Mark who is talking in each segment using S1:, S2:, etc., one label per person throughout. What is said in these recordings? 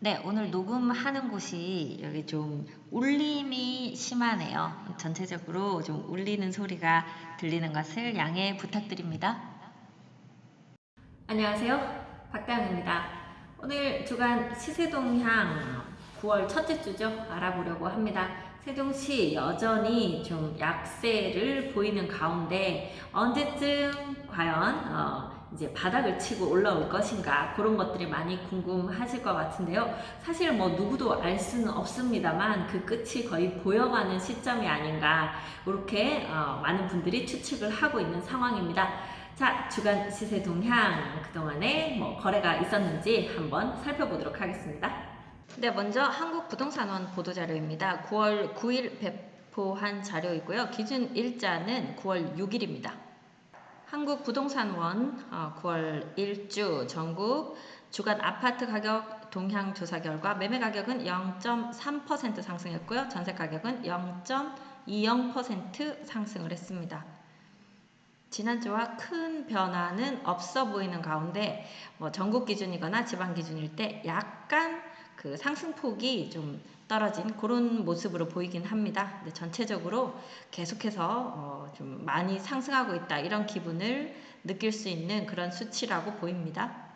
S1: 네, 오늘 녹음하는 곳이 여기 좀 울림이 심하네요. 전체적으로 좀 울리는 소리가 들리는 것을 양해 부탁드립니다. 안녕하세요. 박다영입니다. 오늘 주간 시세 동향 9월 첫째 주죠. 알아보려고 합니다. 세종시 여전히 좀 약세를 보이는 가운데 언제쯤 과연 어, 이제 바닥을 치고 올라올 것인가 그런 것들이 많이 궁금하실 것 같은데요. 사실 뭐 누구도 알 수는 없습니다만 그 끝이 거의 보여가는 시점이 아닌가 이렇게 어, 많은 분들이 추측을 하고 있는 상황입니다. 자, 주간 시세 동향 그동안에 뭐 거래가 있었는지 한번 살펴보도록 하겠습니다. 네, 먼저 한국부동산원 보도자료입니다. 9월 9일 배포한 자료이고요. 기준 일자는 9월 6일입니다. 한국부동산원 어, 9월 1주 전국 주간 아파트 가격 동향 조사 결과 매매 가격은 0.3% 상승했고요. 전세 가격은 0.20% 상승을 했습니다. 지난주와 큰 변화는 없어 보이는 가운데 뭐 전국 기준이거나 지방 기준일 때 약간 그 상승폭이 좀 떨어진 그런 모습으로 보이긴 합니다. 근데 전체적으로 계속해서 어, 좀 많이 상승하고 있다 이런 기분을 느낄 수 있는 그런 수치라고 보입니다.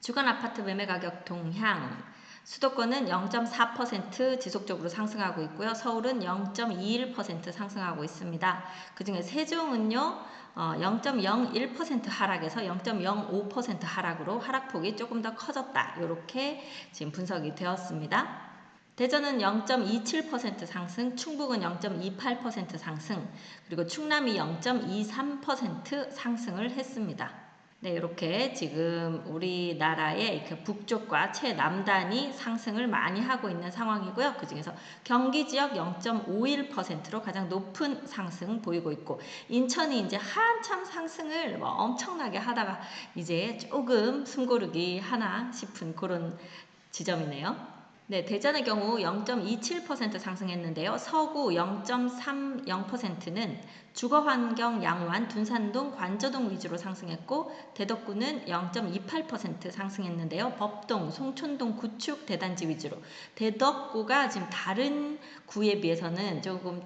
S1: 주간 아파트 매매 가격 동향 수도권은 0.4% 지속적으로 상승하고 있고요. 서울은 0.21% 상승하고 있습니다. 그 중에 세종은요, 어, 0.01% 하락에서 0.05% 하락으로 하락폭이 조금 더 커졌다. 이렇게 지금 분석이 되었습니다. 대전은 0.27% 상승, 충북은 0.28% 상승, 그리고 충남이 0.23% 상승을 했습니다. 네, 이렇게 지금 우리나라의 그 북쪽과 최남단이 상승을 많이 하고 있는 상황이고요. 그 중에서 경기 지역 0.51%로 가장 높은 상승 보이고 있고, 인천이 이제 한참 상승을 뭐 엄청나게 하다가 이제 조금 숨고르기 하나 싶은 그런 지점이네요. 네, 대전의 경우 0.27% 상승했는데요. 서구 0.30%는 주거 환경 양호한 둔산동, 관저동 위주로 상승했고 대덕구는 0.28% 상승했는데요. 법동, 송촌동 구축 대단지 위주로 대덕구가 지금 다른 구에 비해서는 조금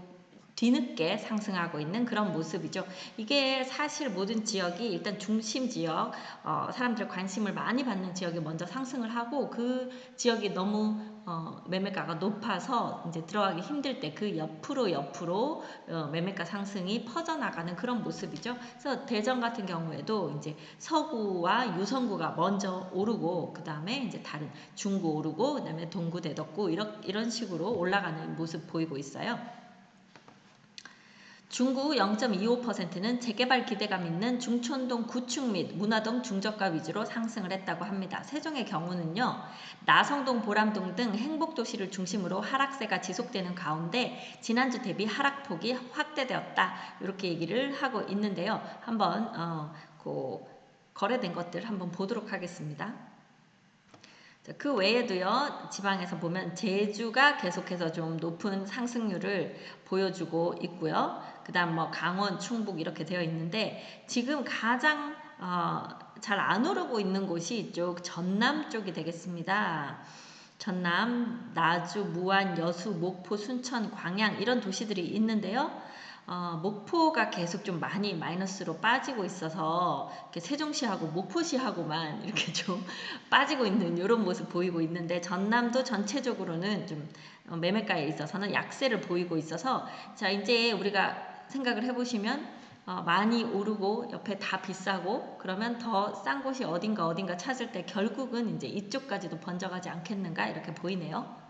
S1: 뒤늦게 상승하고 있는 그런 모습이죠. 이게 사실 모든 지역이 일단 중심 지역, 어, 사람들 관심을 많이 받는 지역이 먼저 상승을 하고 그 지역이 너무 어, 매매가가 높아서 이제 들어가기 힘들 때 그 옆으로 옆으로 어, 매매가 상승이 퍼져나가는 그런 모습이죠. 그래서 대전 같은 경우에도 이제 서구와 유성구가 먼저 오르고 그 다음에 이제 다른 중구 오르고 그 다음에 동구 대덕구 이런 이런 식으로 올라가는 모습 보이고 있어요. 중구 0.25%는 재개발 기대감 있는 중촌동 구축 및 문화동 중저가 위주로 상승을 했다고 합니다. 세종의 경우는요. 나성동, 보람동 등 행복도시를 중심으로 하락세가 지속되는 가운데 지난주 대비 하락폭이 확대되었다. 이렇게 얘기를 하고 있는데요. 한번 어, 그 거래된 것들 한번 보도록 하겠습니다. 그 외에도요, 지방에서 보면 제주가 계속해서 좀 높은 상승률을 보여주고 있고요. 그 다음 뭐 강원, 충북 이렇게 되어 있는데 지금 가장 어, 잘 안 오르고 있는 곳이 이쪽 전남 쪽이 되겠습니다. 전남, 나주, 무안, 여수, 목포, 순천, 광양 이런 도시들이 있는데요. 어, 목포가 계속 좀 많이 마이너스로 빠지고 있어서 세종시하고 목포시하고만 이렇게 좀 빠지고 있는 이런 모습 보이고 있는데 전남도 전체적으로는 좀 어, 매매가에 있어서는 약세를 보이고 있어서 자 이제 우리가 생각을 해보시면 어, 많이 오르고 옆에 다 비싸고 그러면 더 싼 곳이 어딘가 어딘가 찾을 때 결국은 이제 이쪽까지도 번져가지 않겠는가 이렇게 보이네요.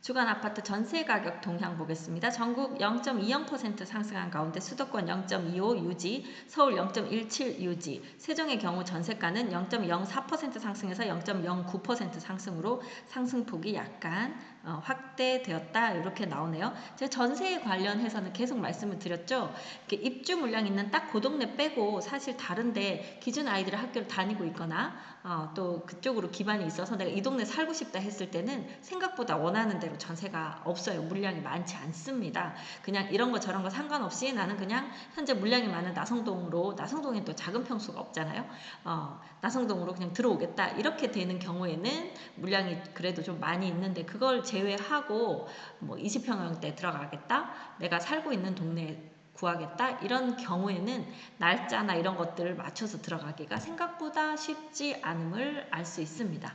S1: 주간 아파트 전세 가격 동향 보겠습니다. 전국 0.20% 상승한 가운데 수도권 0.25 유지, 서울 0.17 유지, 세종의 경우 전세가는 0.04% 상승해서 0.09% 상승으로 상승폭이 약간 어, 확대되었다 이렇게 나오네요. 제가 전세에 관련해서는 계속 말씀을 드렸죠. 입주 물량 있는 딱 그 동네 빼고 사실 다른데 기준 아이들이 학교를 다니고 있거나 어, 또 그쪽으로 기반이 있어서 내가 이 동네 살고 싶다 했을 때는 생각보다 원하는 데 나름대로 전세가 없어요. 물량이 많지 않습니다. 그냥 이런 거 저런 거 상관없이 나는 그냥 현재 물량이 많은 나성동으로 나성동에 또 작은 평수가 없잖아요. 어, 나성동으로 그냥 들어오겠다 이렇게 되는 경우에는 물량이 그래도 좀 많이 있는데 그걸 제외하고 뭐 20평형대 들어가겠다. 내가 살고 있는 동네 구하겠다 이런 경우에는 날짜나 이런 것들을 맞춰서 들어가기가 생각보다 쉽지 않음을 알 수 있습니다.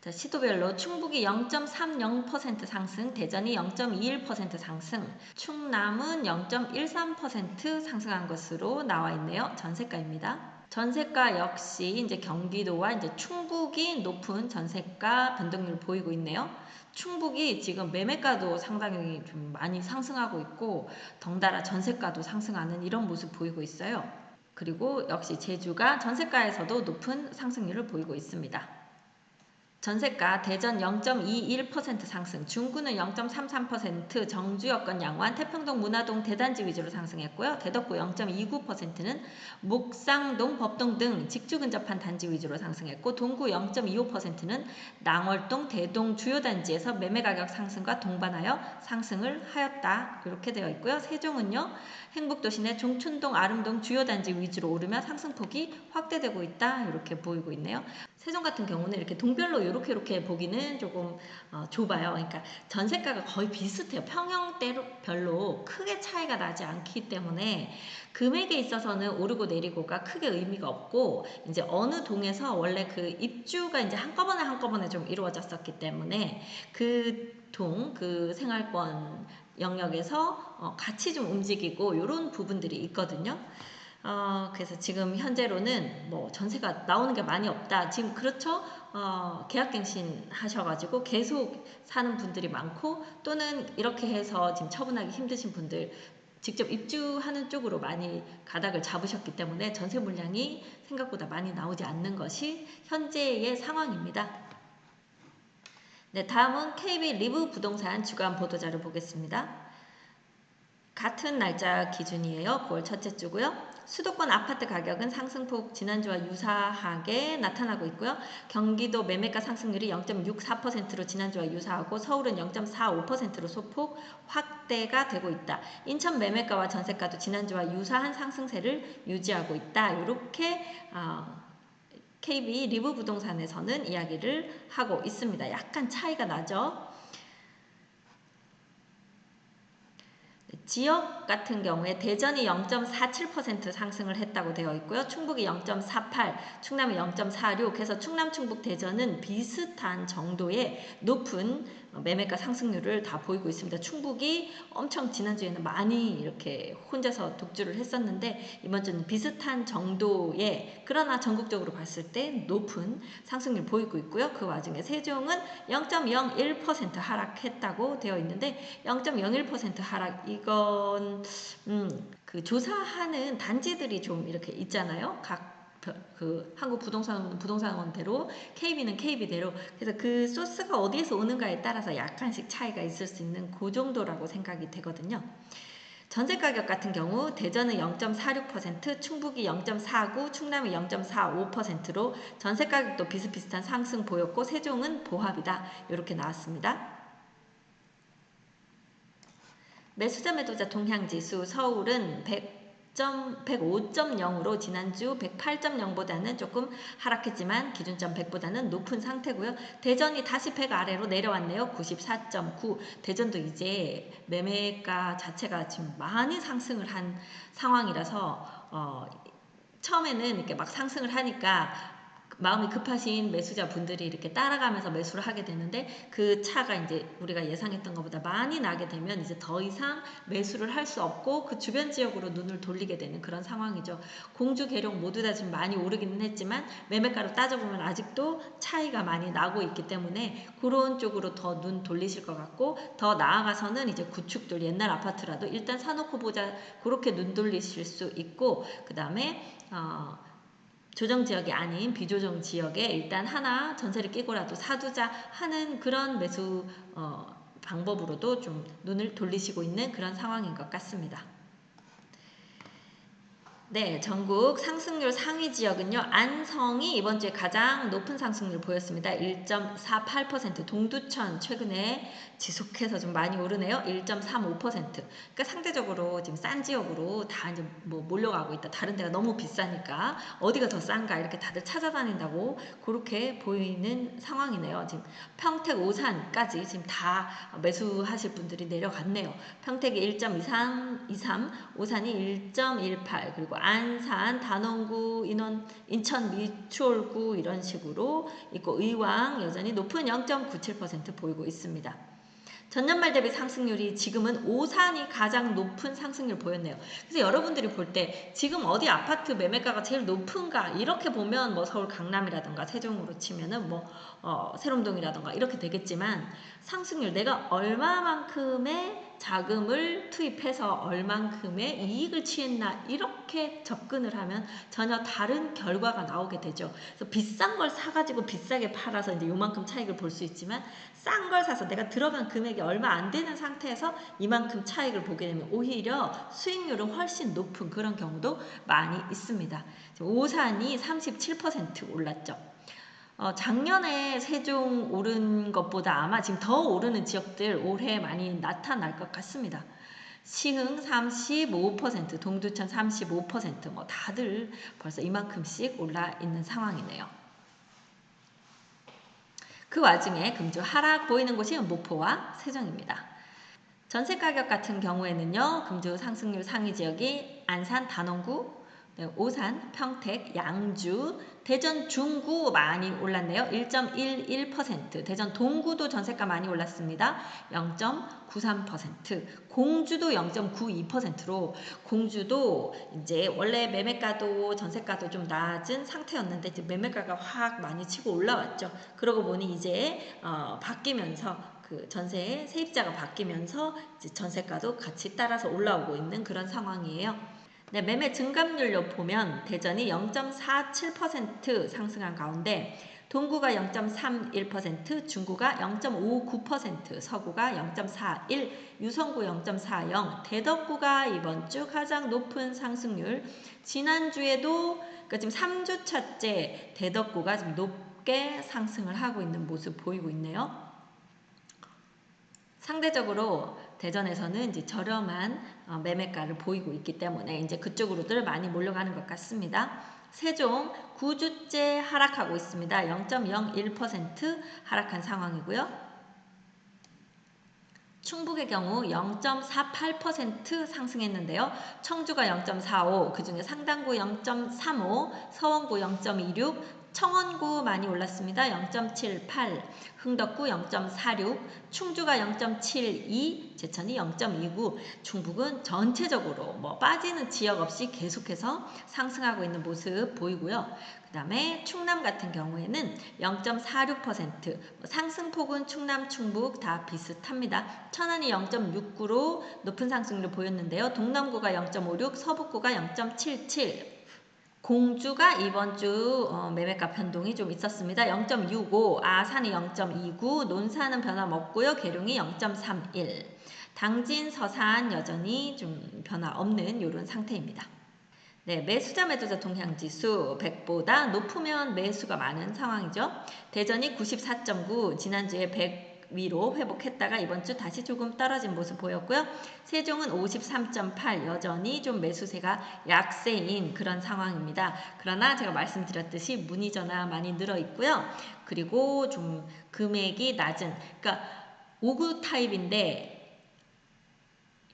S1: 자, 시도별로 충북이 0.30% 상승, 대전이 0.21% 상승, 충남은 0.13% 상승한 것으로 나와 있네요. 전세가입니다. 전세가 역시 이제 경기도와 이제 충북이 높은 전세가 변동률을 보이고 있네요. 충북이 지금 매매가도 상당히 좀 많이 상승하고 있고 덩달아 전세가도 상승하는 이런 모습 보이고 있어요. 그리고 역시 제주가 전세가에서도 높은 상승률을 보이고 있습니다. 전세가 대전 0.21% 상승, 중구는 0.33%, 정주 여건 양호한 태평동 문화동 대단지 위주로 상승했고요. 대덕구 0.29%는 목상동 법동 등 직주 근접한 단지 위주로 상승했고 동구 0.25%는 낭월동 대동 주요 단지에서 매매 가격 상승과 동반하여 상승을 하였다. 이렇게 되어 있고요. 세종은요. 행복도시 내 종춘동 아름동 주요 단지 위주로 오르며 상승폭이 확대되고 있다. 이렇게 보이고 있네요. 세종 같은 경우는 이렇게 동별로 이렇게 이렇게 보기는 조금 어, 좁아요. 그러니까 전세가가 거의 비슷해요. 평형대로 별로 크게 차이가 나지 않기 때문에 금액에 있어서는 오르고 내리고가 크게 의미가 없고 이제 어느 동에서 원래 그 입주가 이제 한꺼번에 한꺼번에 좀 이루어졌었기 때문에 그 동, 그 생활권 영역에서 어, 같이 좀 움직이고 이런 부분들이 있거든요. 어, 그래서 지금 현재로는 뭐 전세가 나오는 게 많이 없다. 지금 그렇죠? 어, 계약갱신 하셔가지고 계속 사는 분들이 많고 또는 이렇게 해서 지금 처분하기 힘드신 분들 직접 입주하는 쪽으로 많이 가닥을 잡으셨기 때문에 전세 물량이 생각보다 많이 나오지 않는 것이 현재의 상황입니다. 네, 다음은 KB 리브 부동산 주간 보도자료 보겠습니다. 같은 날짜 기준이에요. 9월 첫째 주고요. 수도권 아파트 가격은 상승폭 지난주와 유사하게 나타나고 있고요. 경기도 매매가 상승률이 0.64%로 지난주와 유사하고 서울은 0.45%로 소폭 확대가 되고 있다. 인천 매매가와 전세가도 지난주와 유사한 상승세를 유지하고 있다. 이렇게 어, KB 리브 부동산에서는 이야기를 하고 있습니다. 약간 차이가 나죠. 지역 같은 경우에 대전이 0.47% 상승을 했다고 되어 있고요. 충북이 0.48, 충남이 0.46 해서 충남, 충북, 대전은 비슷한 정도의 높은 매매가 상승률을 다 보이고 있습니다. 충북이 엄청 지난주에는 많이 이렇게 혼자서 독주를 했었는데 이번 주는 비슷한 정도의 그러나 전국적으로 봤을 때 높은 상승률 보이고 있고요. 그 와중에 세종은 0.01% 하락했다고 되어 있는데 0.01% 하락 이건 음, 그 조사하는 단지들이 좀 이렇게 있잖아요. 각 그 한국 부동산 부동산원대로 KB는 KB대로 그래서 그 소스가 어디에서 오는가에 따라서 약간씩 차이가 있을 수 있는 그 정도라고 생각이 되거든요. 전세 가격 같은 경우 대전은 0.46%, 충북이 0.49, 충남이 0.45%로 전세 가격도 비슷비슷한 상승 보였고 세종은 보합이다. 이렇게 나왔습니다. 매수자 매도자 동향지수 서울은 100 105.0으로 지난주 108.0보다는 조금 하락했지만 기준점 100보다는 높은 상태고요. 대전이 다시 100 아래로 내려왔네요. 94.9. 대전도 이제 매매가 자체가 지금 많이 상승을 한 상황이라서 어, 처음에는 이렇게 막 상승을 하니까 마음이 급하신 매수자 분들이 이렇게 따라가면서 매수를 하게 되는데 그 차가 이제 우리가 예상했던 것보다 많이 나게 되면 이제 더 이상 매수를 할 수 없고 그 주변 지역으로 눈을 돌리게 되는 그런 상황이죠. 공주, 계룡 모두 다 지금 많이 오르기는 했지만 매매가로 따져보면 아직도 차이가 많이 나고 있기 때문에 그런 쪽으로 더 눈 돌리실 것 같고 더 나아가서는 이제 구축들 옛날 아파트라도 일단 사놓고 보자 그렇게 눈 돌리실 수 있고 그 다음에 어, 조정 지역이 아닌 비조정 지역에 일단 하나 전세를 끼고라도 사두자 하는 그런 매수 어, 방법으로도 좀 눈을 돌리시고 있는 그런 상황인 것 같습니다. 네, 전국 상승률 상위 지역은요. 안성이 이번 주에 가장 높은 상승률 보였습니다. 1.48% 동두천 최근에 지속해서 좀 많이 오르네요. 1.35%. 그러니까 상대적으로 지금 싼 지역으로 다 이제 뭐 몰려가고 있다. 다른 데가 너무 비싸니까 어디가 더 싼가 이렇게 다들 찾아다닌다고 그렇게 보이는 상황이네요. 지금 평택 오산까지 지금 다 매수하실 분들이 내려갔네요. 평택이 1.23, 23, 오산이 1.18 그리고 안산, 단원구, 인원, 인천 미추홀구 이런 식으로 있고 의왕 여전히 높은 0.97% 보이고 있습니다. 전년말 대비 상승률이 지금은 오산이 가장 높은 상승률 보였네요. 그래서 여러분들이 볼 때 지금 어디 아파트 매매가가 제일 높은가 이렇게 보면 뭐 서울 강남이라든가 세종으로 치면은 뭐 어, 세롬동이라든가 이렇게 되겠지만 상승률 내가 얼마만큼의 자금을 투입해서 얼만큼의 이익을 취했나 이렇게 접근을 하면 전혀 다른 결과가 나오게 되죠. 그래서 비싼 걸 사가지고 비싸게 팔아서 이제 요만큼 차익을 볼 수 있지만 싼 걸 사서 내가 들어간 금액이 얼마 안 되는 상태에서 이만큼 차익을 보게 되면 오히려 수익률은 훨씬 높은 그런 경우도 많이 있습니다. 오산이 37% 올랐죠. 어, 작년에 세종 오른 것보다 아마 지금 더 오르는 지역들 올해 많이 나타날 것 같습니다. 시흥 35%, 동두천 35%뭐 다들 벌써 이만큼씩 올라 있는 상황이네요. 그 와중에 금주 하락 보이는 곳이 목포와 세종입니다. 전세 가격 같은 경우에는요. 금주 상승률 상위 지역이 안산 단원구, 네, 오산, 평택, 양주, 대전 중구 많이 올랐네요. 1.11%. 대전 동구도 전세가 많이 올랐습니다. 0.93%. 공주도 0.92%로 공주도 이제 원래 매매가도 전세가도 좀 낮은 상태였는데 이제 매매가가 확 많이 치고 올라왔죠. 그러고 보니 이제 어, 바뀌면서 그 전세 세입자가 바뀌면서 이제 전세가도 같이 따라서 올라오고 있는 그런 상황이에요. 네, 매매 증감률로 보면 대전이 0.47% 상승한 가운데 동구가 0.31%, 중구가 0.59%, 서구가 0.41, 유성구 0.40, 대덕구가 이번 주 가장 높은 상승률. 지난주에도 그러니까 지금 3주 차째 대덕구가 좀 높게 상승을 하고 있는 모습 보이고 있네요. 상대적으로 대전에서는 이제 저렴한 어, 매매가를 보이고 있기 때문에 이제 그쪽으로들 많이 몰려가는 것 같습니다. 세종 9주째 하락하고 있습니다. 0.01% 하락한 상황이고요. 충북의 경우 0.48% 상승했는데요. 청주가 0.45, 그 중에 상당구 0.35, 서원구 0.26, 청원구 많이 올랐습니다. 0.78, 흥덕구 0.46, 충주가 0.72, 제천이 0.29, 충북은 전체적으로 뭐 빠지는 지역 없이 계속해서 상승하고 있는 모습 보이고요. 그 다음에 충남 같은 경우에는 0.46%, 뭐 상승폭은 충남, 충북 다 비슷합니다. 천안이 0.69로 높은 상승률을 보였는데요. 동남구가 0.56, 서북구가 0.77, 공주가 이번 주 어, 매매가 변동이 좀 있었습니다. 0.65, 아산이 0.29, 논산은 변함없고요. 계룡이 0.31. 당진, 서산 여전히 좀 변화 없는 이런 상태입니다. 네, 매수자 매도자 동향지수 100보다 높으면 매수가 많은 상황이죠. 대전이 94.9, 지난주에 100 위로 회복했다가 이번 주 다시 조금 떨어진 모습 보였고요. 세종은 53.8 여전히 좀 매수세가 약세인 그런 상황입니다. 그러나 제가 말씀드렸듯이 문의 전화 많이 늘어 있고요. 그리고 좀 금액이 낮은 그러니까 5구 타입인데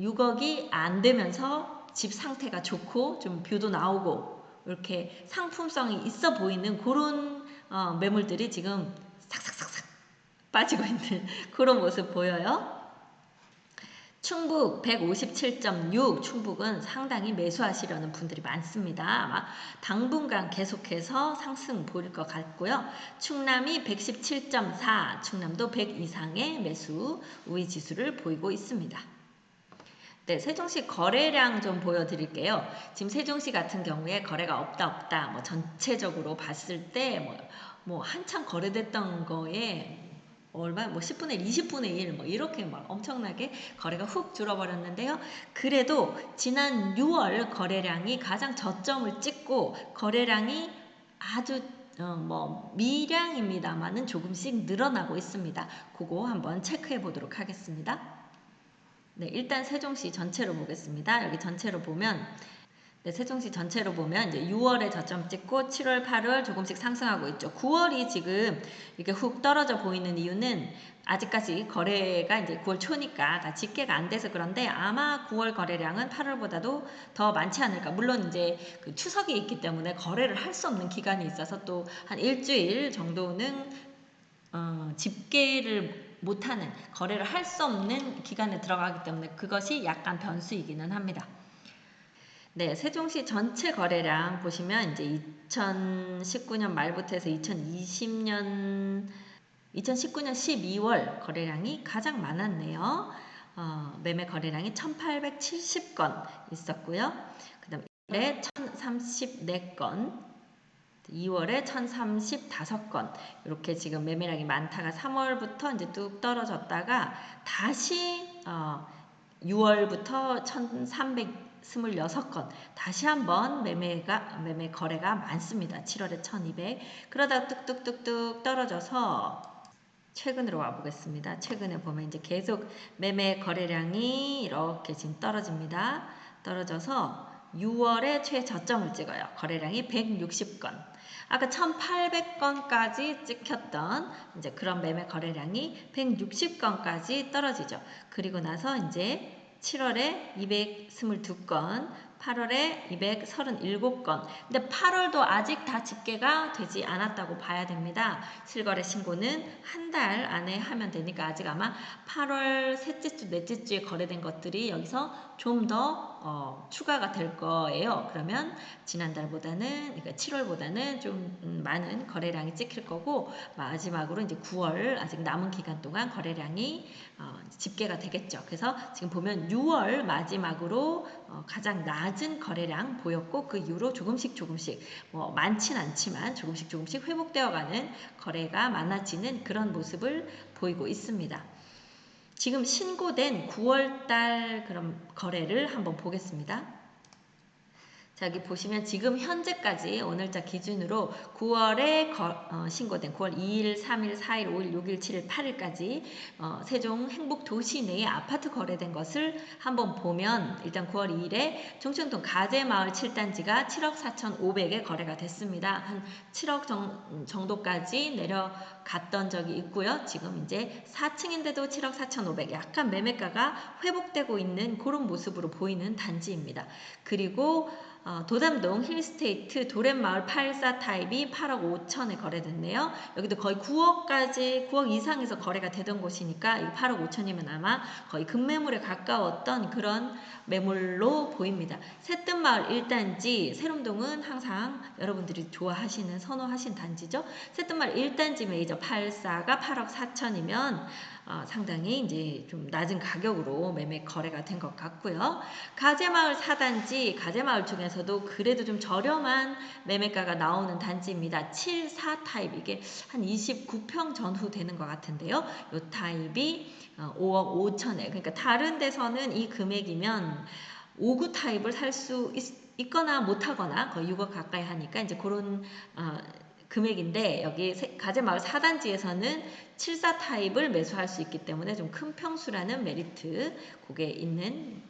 S1: 6억이 안 되면서 집 상태가 좋고 좀 뷰도 나오고 이렇게 상품성이 있어 보이는 그런 어, 매물들이 지금 싹싹싹싹 빠지고 있는 그런 모습 보여요. 충북 157.6 충북은 상당히 매수하시려는 분들이 많습니다. 아마 당분간 계속해서 상승 보일 것 같고요. 충남이 117.4 충남도 100 이상의 매수 우위 지수를 보이고 있습니다. 네, 세종시 거래량 좀 보여드릴게요. 지금 세종시 같은 경우에 거래가 없다 없다 뭐 전체적으로 봤을 때뭐 뭐 한참 거래됐던 거에 얼마 뭐 10분의 1, 20분의 1 뭐 이렇게 막 엄청나게 거래가 훅 줄어버렸는데요. 그래도 지난 6월 거래량이 가장 저점을 찍고 거래량이 아주 어, 뭐 미량입니다만은 조금씩 늘어나고 있습니다. 그거 한번 체크해 보도록 하겠습니다. 네, 일단 세종시 전체로 보겠습니다. 여기 전체로 보면 네, 세종시 전체로 보면 이제 6월에 저점 찍고 7월, 8월 조금씩 상승하고 있죠. 9월이 지금 이렇게 훅 떨어져 보이는 이유는 아직까지 거래가 이제 9월 초니까 다 집계가 안 돼서 그런데 아마 9월 거래량은 8월보다도 더 많지 않을까. 물론 이제 그 추석이 있기 때문에 거래를 할 수 없는 기간이 있어서 또 한 일주일 정도는 어, 집계를 못하는 거래를 할 수 없는 기간에 들어가기 때문에 그것이 약간 변수이기는 합니다. 네, 세종시 전체 거래량 보시면 이제 2019년 말부터 해서 2020년 2019년 12월 거래량이 가장 많았네요. 어, 매매 거래량이 1870건 있었고요. 그다음 1월에 1034건, 2월에 1035건 이렇게 지금 매매량이 많다가 3월부터 이제 뚝 떨어졌다가 다시 어, 6월부터 1300 26건 다시 한번 매매가 매매 거래가 많습니다. 7월에 1200 그러다 뚝뚝뚝뚝 떨어져서 최근으로 와 보겠습니다. 최근에 보면 이제 계속 매매 거래량이 이렇게 지금 떨어집니다. 떨어져서 6월에 최저점을 찍어요. 거래량이 160건. 아까 1800건까지 찍혔던 이제 그런 매매 거래량이 160건까지 떨어지죠. 그리고 나서 이제 7월에 222건, 8월에 237건. 근데 8월도 아직 다 집계가 되지 않았다고 봐야 됩니다. 실거래 신고는 한 달 안에 하면 되니까 아직 아마 8월 셋째 주, 넷째 주에 거래된 것들이 여기서 좀더 어, 추가가 될 거예요. 그러면 지난달보다는 그러니까 7월보다는 좀 음, 많은 거래량이 찍힐 거고 마지막으로 이제 9월 아직 남은 기간 동안 거래량이 어, 집계가 되겠죠. 그래서 지금 보면 6월 마지막으로 어, 가장 낮은 거래량 보였고 그 이후로 조금씩 조금씩 뭐 많진 않지만 조금씩 조금씩 회복되어가는 거래가 많아지는 그런 모습을 보이고 있습니다. 지금 신고된 9월달 그럼 거래를 한번 보겠습니다. 자, 여기 보시면 지금 현재까지 오늘자 기준으로 9월에 거, 어, 신고된 9월 2일, 3일, 4일, 5일, 6일, 7일, 8일까지 어, 세종 행복 도시 내에 아파트 거래된 것을 한번 보면 일단 9월 2일에 종천동 가재마을 7단지가 7억 4천5백에 거래가 됐습니다. 한 7억 정, 정도까지 내려갔던 적이 있고요. 지금 이제 4층인데도 7억 4천5백 약간 매매가가 회복되고 있는 그런 모습으로 보이는 단지입니다. 그리고 어, 도담동 힐스테이트 도렛마을 84 타입이 8억 5천에 거래됐네요. 여기도 거의 9억까지 9억 이상에서 거래가 되던 곳이니까 이 8억 5천이면 아마 거의 급매물에 가까웠던 그런 매물로 보입니다. 새뜸마을 1단지 세롬동은 항상 여러분들이 좋아하시는 선호하신 단지죠. 새뜸마을 1단지 메이저 84가 8억 4천이면 어, 상당히 이제 좀 낮은 가격으로 매매 거래가 된 것 같고요. 가재마을 4단지, 가재마을 중에서도 그래도 좀 저렴한 매매가가 나오는 단지입니다. 7, 4 타입, 이게 한 29평 전후 되는 것 같은데요. 이 타입이 5억 어, 5천에, 그러니까 다른 데서는 이 금액이면 5구 타입을 살 수 있 거나 못하거나 거의 6억 가까이 하니까 이제 그런 어, 금액인데 여기 가재마을 4단지에서는 74 타입을 매수할 수 있기 때문에 좀 큰 평수라는 메리트 그게 있는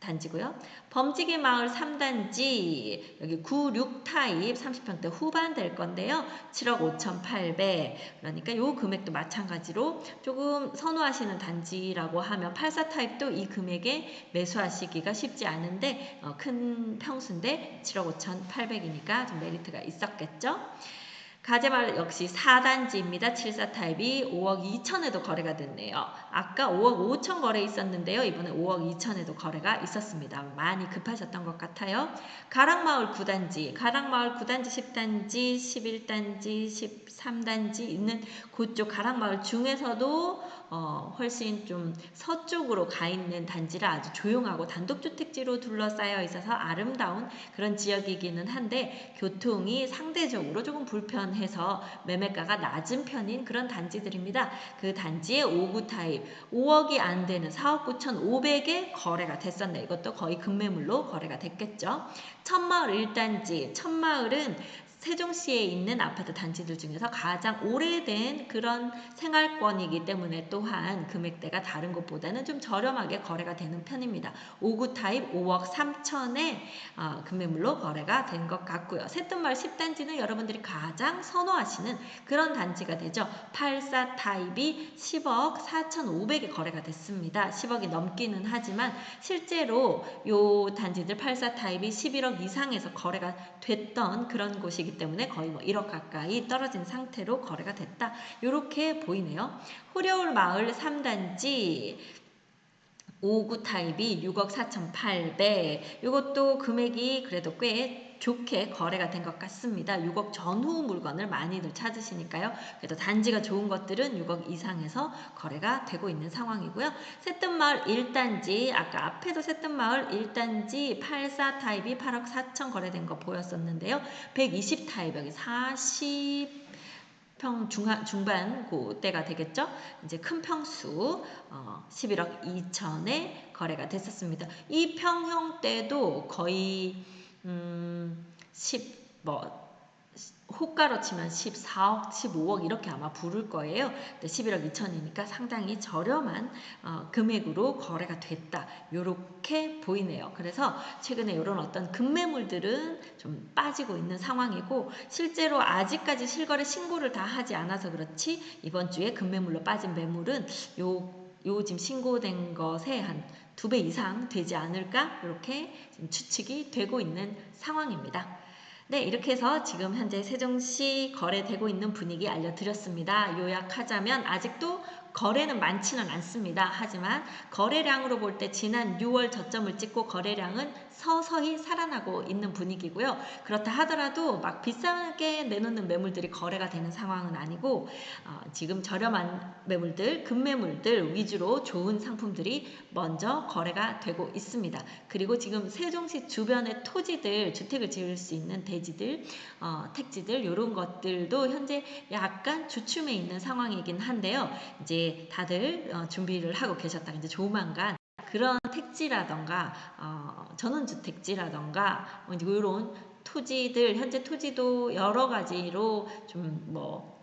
S1: 단지고요. 범지기 마을 3단지 여기 96 타입 30평대 후반 될 건데요. 7억 5,800 그러니까 요 금액도 마찬가지로 조금 선호하시는 단지라고 하면 84 타입도 이 금액에 매수하시기가 쉽지 않은데 어, 큰 평수인데 7억 5,800이니까 좀 메리트가 있었겠죠. 가재말 역시 4단지입니다. 74 타입이 5억 2천에도 거래가 됐네요. 아까 5억 5천 거래 있었는데요. 이번에 5억 2천에도 거래가 있었습니다. 많이 급하셨던 것 같아요. 가락마을 9단지, 가락마을 9단지, 10단지, 11단지, 13단지 있는 그쪽 가락마을 중에서도 어, 훨씬 좀 서쪽으로 가 있는 단지라 아주 조용하고 단독주택지로 둘러싸여 있어서 아름다운 그런 지역이기는 한데 교통이 상대적으로 조금 불편해 해서 매매가가 낮은 편인 그런 단지들입니다. 그 단지의 5구 타입 5억이 안 되는 4억 9,500에 거래가 됐었네요. 이것도 거의 급매물로 거래가 됐겠죠. 천마을 1단지 천마을은 세종시에 있는 아파트 단지들 중에서 가장 오래된 그런 생활권이기 때문에 또한 금액대가 다른 곳보다는 좀 저렴하게 거래가 되는 편입니다. 5구 타입 5억 3천에 어, 금매물로 거래가 된 것 같고요. 새뜸마을 10단지는 여러분들이 가장 선호하시는 그런 단지가 되죠. 84 타입이 10억 4,500에 거래가 됐습니다. 10억이 넘기는 하지만 실제로 요 단지들 84 타입이 11억 이상에서 거래가 됐던 그런 곳이기 때문에 거의 뭐 1억 가까이 떨어진 상태로 거래가 됐다. 이렇게 보이네요. 호려울 마을 3단지 5구 타입이 6억 4,800. 이것도 금액이 그래도 꽤 좋게 거래가 된 것 같습니다. 6억 전후 물건을 많이들 찾으시니까요. 그래도 단지가 좋은 것들은 6억 이상에서 거래가 되고 있는 상황이고요. 새뜸마을 1단지, 아까 앞에도 새뜸마을 1단지 84 타입이 8억 4천 거래된 거 보였었는데요. 120 타입 여기 40 평 중하, 중반 그때가 되겠죠. 이제 큰 평수 어, 11억 2천에 거래가 됐었습니다. 이 평형대도 거의 음, 10뭐 호가로 치면 14억, 15억 이렇게 아마 부를 거예요. 근데 11억 2천이니까 상당히 저렴한 어, 금액으로 거래가 됐다. 이렇게 보이네요. 그래서 최근에 이런 어떤 금매물들은 좀 빠지고 있는 상황이고 실제로 아직까지 실거래 신고를 다 하지 않아서 그렇지 이번 주에 금매물로 빠진 매물은 요, 요 지금 신고된 것에 한 두 배 이상 되지 않을까 이렇게 추측이 되고 있는 상황입니다. 네, 이렇게 해서 지금 현재 세종시 거래되고 있는 분위기 알려드렸습니다. 요약하자면 아직도 거래는 많지는 않습니다. 하지만 거래량으로 볼 때 지난 6월 저점을 찍고 거래량은 서서히 살아나고 있는 분위기고요. 그렇다 하더라도 막 비싸게 내놓는 매물들이 거래가 되는 상황은 아니고 어, 지금 저렴한 매물들, 급매물들 위주로 좋은 상품들이 먼저 거래가 되고 있습니다. 그리고 지금 세종시 주변의 토지들, 주택을 지을 수 있는 대지들, 어, 택지들 이런 것들도 현재 약간 주춤해 있는 상황이긴 한데요. 다들 어, 준비를 하고 계셨다. 이제 조만간 그런 택지라던가 어, 전원주택지라던가 뭐 이런 토지들 현재 토지도 여러 가지로 좀 뭐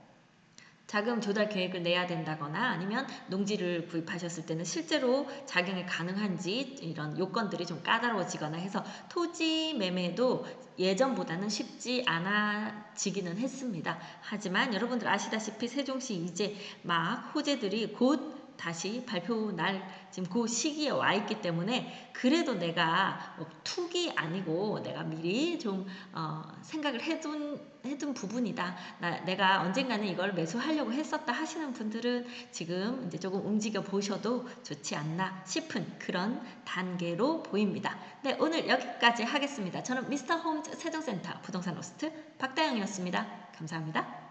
S1: 자금 조달 계획을 내야 된다거나 아니면 농지를 구입하셨을 때는 실제로 작용이 가능한지 이런 요건들이 좀 까다로워지거나 해서 토지 매매도 예전보다는 쉽지 않아지기는 했습니다. 하지만 여러분들 아시다시피 세종시 이제 막 호재들이 곧 다시 발표 날 지금 그 시기에 와 있기 때문에 그래도 내가 뭐 툭이 아니고 내가 미리 좀 어, 생각을 해둔 해둔 부분이다. 나, 내가 언젠가는 이걸 매수하려고 했었다 하시는 분들은 지금 이제 조금 움직여 보셔도 좋지 않나 싶은 그런 단계로 보입니다. 네, 오늘 여기까지 하겠습니다. 저는 미스터 홈즈 세종센터 부동산 로스트 박다영이었습니다. 감사합니다.